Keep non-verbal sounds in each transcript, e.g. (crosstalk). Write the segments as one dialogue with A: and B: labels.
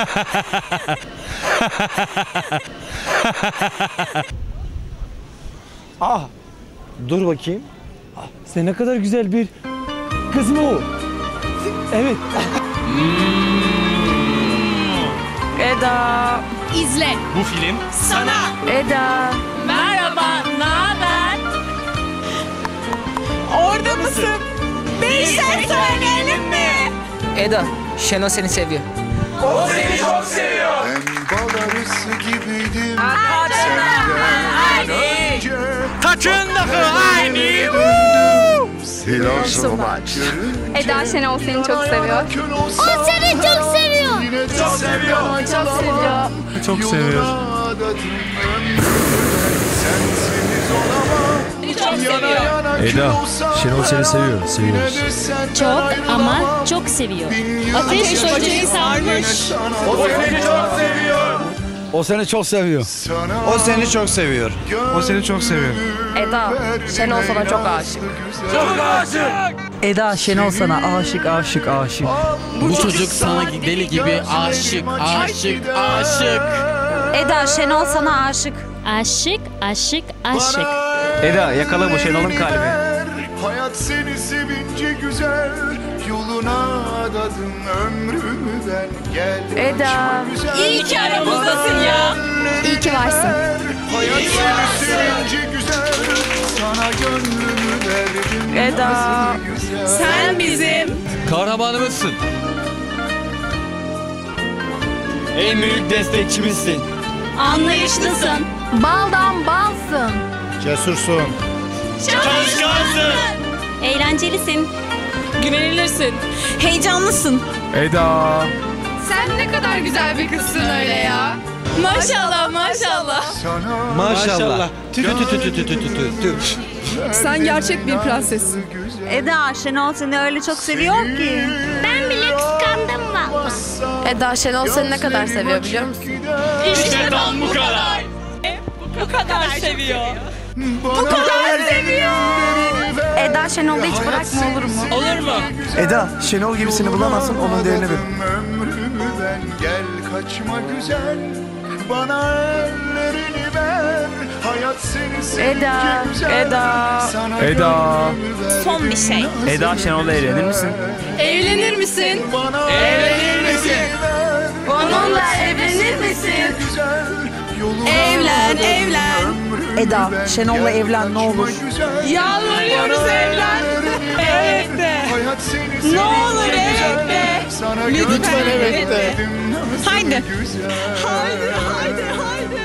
A: (laughs) Ah, dur bakayım. Ah, sen ne kadar güzel bir kız mı o? Evet. (laughs)
B: Eda.
C: İzle.
D: Bu film
C: Sana.
B: Eda.
C: Merhaba. Ne haber?
B: Orada mısın? Bir şey söyleyelim mi?
E: Eda, Şenol seni seviyor.
F: Ben bal arısı gibiydim senden önce
D: Saçındaki aynı.
F: Silahsıma görünce
C: Eda Şenol seni çok seviyor.
F: O seni çok seviyor çok seviyor
C: Çok seviyor.
D: Çok seviyor.
F: Sensiz olamam
D: Eda, Şenol seni seviyor, seviyoruz.
G: Çok ama çok seviyor. Ateş böceği sarmış.
A: O seni çok seviyor.
F: O seni çok seviyor
D: O seni çok seviyor.
B: Eda. Şenol sana çok aşık.
E: Eda, Şenol sana aşık, aşık, aşık.
H: Bu çocuk sana deli gibi aşık, aşık, aşık.
C: Eda Şenol sana aşık.
G: Aşık, aşık, aşık.
D: Eda yakala bu Şenol'un kalbi.
F: Hayat seni sevince güzel Yoluna adadım ömrümü ben Gel
B: Eda.
C: İyi ki aramızdasın ya. İyi ki varsın.
F: Hayat seni sevince güzel Sana gönlümü verdim
B: Eda. Sen bizim.
H: Kahramanımızsın.
D: En büyük destekçimizsin.
C: Anlayışlısın. Baldan balsın.
F: Cesursun
D: Çalışkansın.
G: Eğlencelisin.
B: Güvenilirsin. Heyecanlısın.
D: Eda.
C: Sen ne kadar güzel bir kızsın öyle ya.
B: Maşallah maşallah.
D: Maşallah. Tü tü tü tü tü tü tü tü.
B: Sen gerçek bir prensessin.
C: Eda Şenol seni öyle çok seviyor ki.
G: Ben bile kıskandım valla.
B: Eda Şenol seni ne kadar seviyor biliyor musun?
D: İşte tam bu kadar.
B: Bu kadar seviyor.
F: Bu kadar seviyor
C: Eda Şenol'da hiç bırakma olur mu?
D: Olur mu?
A: Eda, Şenol gibisini bulamazsın onun değerini bil.
F: Ömrümü ben gel kaçma güzel Bana ellerini ver Hayat seni
B: Eda,
F: güzel
B: Eda.
F: Sana
D: Eda.
B: Son bir şey.
D: Eda Şenol'la evlenir misin?
B: Evlenir misin?
F: Bana
D: Evlenir misin?
B: Onunla evlenir misin? Evlen, evlen.
E: Eda. Şenol'la evlen, ne olur.
B: Yalvarıyoruz evlen. Evet de. Ne olur evet de. Lütfen evet de. Haydi. Haydi haydi haydi.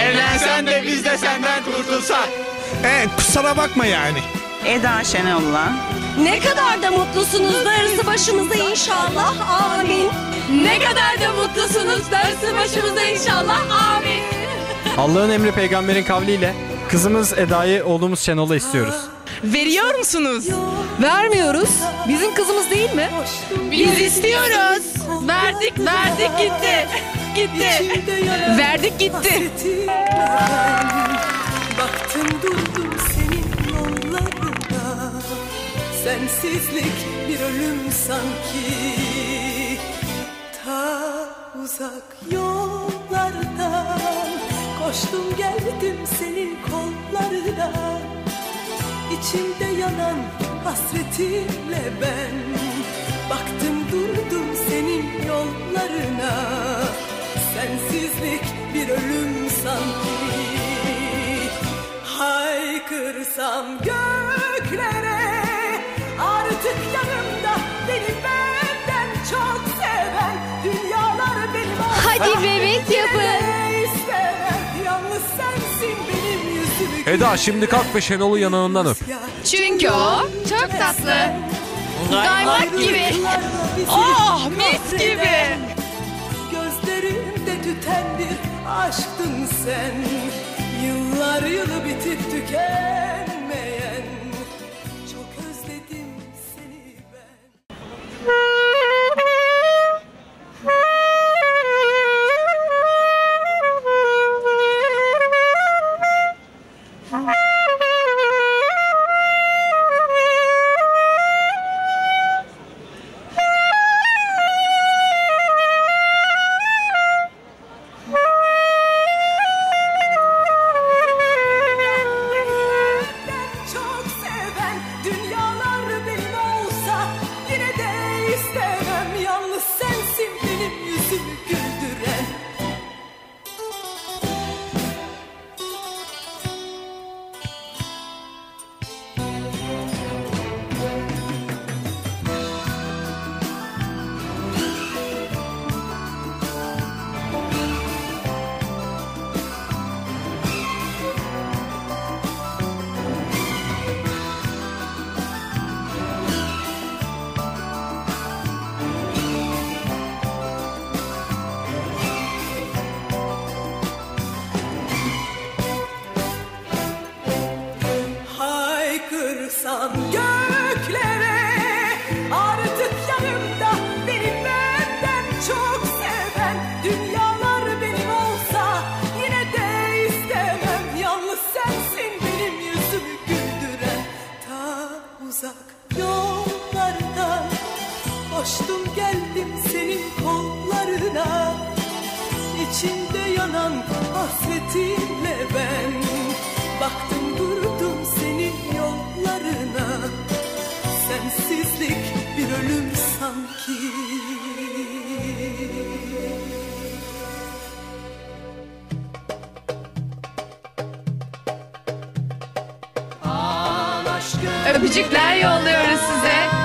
D: Evlensen de biz de senden kurtulsak.
A: E, kusura bakma yani.
E: Eda, Şenol'la.
C: Ne kadar da mutlusunuz darısı başımıza inşallah. Amin.
B: Ne kadar da mutlusunuz. Dersi başımıza inşallah. Amin.
D: Allah'ın emri peygamberin kavliyle kızımız Eda'yı oğlumuz Şenol'a istiyoruz.
B: Veriyor musunuz? Vermiyoruz. Bizim kızımız değil mi? Biz istiyoruz. Verdik, verdik gitti. Gitti. Verdik gitti.
I: Baktım durdum senin yollarına Sensizlik bir ölüm sanki Ta uzak yollardan Koştum geldim senin kollarına. İçimde yanan hasretimle ben. Baktım durdum senin yollarına. Sensizlik bir ölüm sanki. Haykırsam göklere Artık yanımda beni benden çok seven Dünyalar benim.
C: Hadi bebek yapın.
D: Eda şimdi kalk ve Şenol'u yanağından öp.
C: Çünkü o çok tatlı. Kaymak gibi.
B: Oh mis gibi.
I: Gözlerimde tüten bir aşktın sen Yıllar yılı bitip tükenmeyen
J: Kaldırsan göklere artık
B: yanımda Beni benden
J: çok seven dünyalar benim olsa Yine de istemem. Yalnız sensin benim yüzümü güldüren Ta uzak yollardan. Koştum geldim senin kollarına İçimde yanan hasretinle ben. Baktım sanki Öpücükler yolluyoruz size.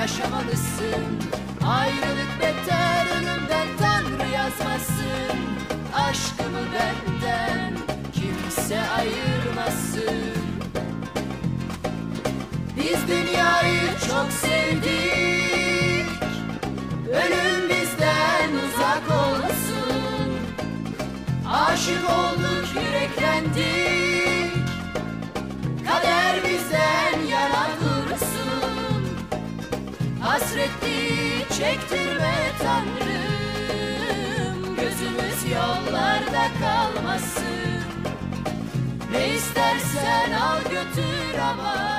J: Yaşamalısın. Ayrılık beter ölümden Tanrı yazmasın. Aşkımı benden Kimse ayırmasın. Biz dünyayı çok sevdik çektirme Tanrım Gözümüz yollarda kalmasın. Ne istersen al götür ama